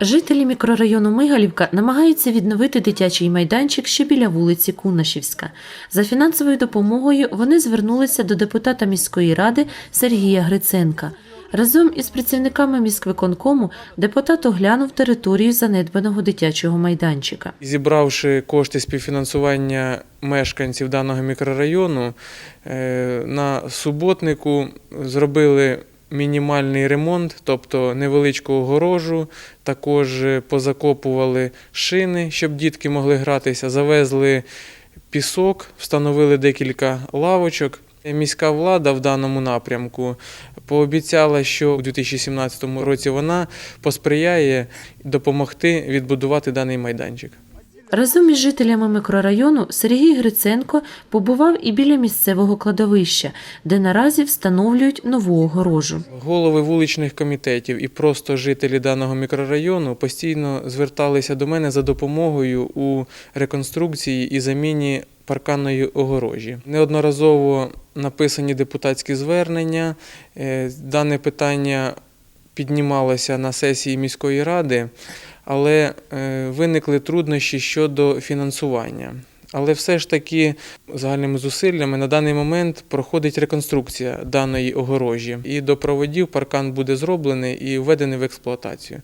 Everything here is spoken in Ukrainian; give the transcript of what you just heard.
Жителі мікрорайону Мигалівка намагаються відновити дитячий майданчик ще біля вулиці Кунашівська. За фінансовою допомогою вони звернулися до депутата міської ради Сергія Гриценка. Разом із працівниками міськвиконкому депутат оглянув територію занедбаного дитячого майданчика. Зібравши кошти співфінансування мешканців даного мікрорайону, е, на суботнику зробили мінімальний ремонт, тобто невеличку огорожу, також позакопували шини, щоб дітки могли гратися, завезли пісок, встановили декілька лавочок. Міська влада в даному напрямку пообіцяла, що у 2017 році вона посприяє допомогти відбудувати даний майданчик. Разом із жителями мікрорайону Сергій Гриценко побував і біля місцевого кладовища, де наразі встановлюють нову огорожу. Голови вуличних комітетів і просто жителі даного мікрорайону постійно зверталися до мене за допомогою у реконструкції і заміні парканної огорожі. Неодноразово написані депутатські звернення. Е, Дане питання піднімалося на сесії міської ради, але е, виникли труднощі щодо фінансування. Але все ж таки загальними зусиллями на даний момент проходить реконструкція даної огорожі. І до проводів паркан буде зроблений і введений в експлуатацію.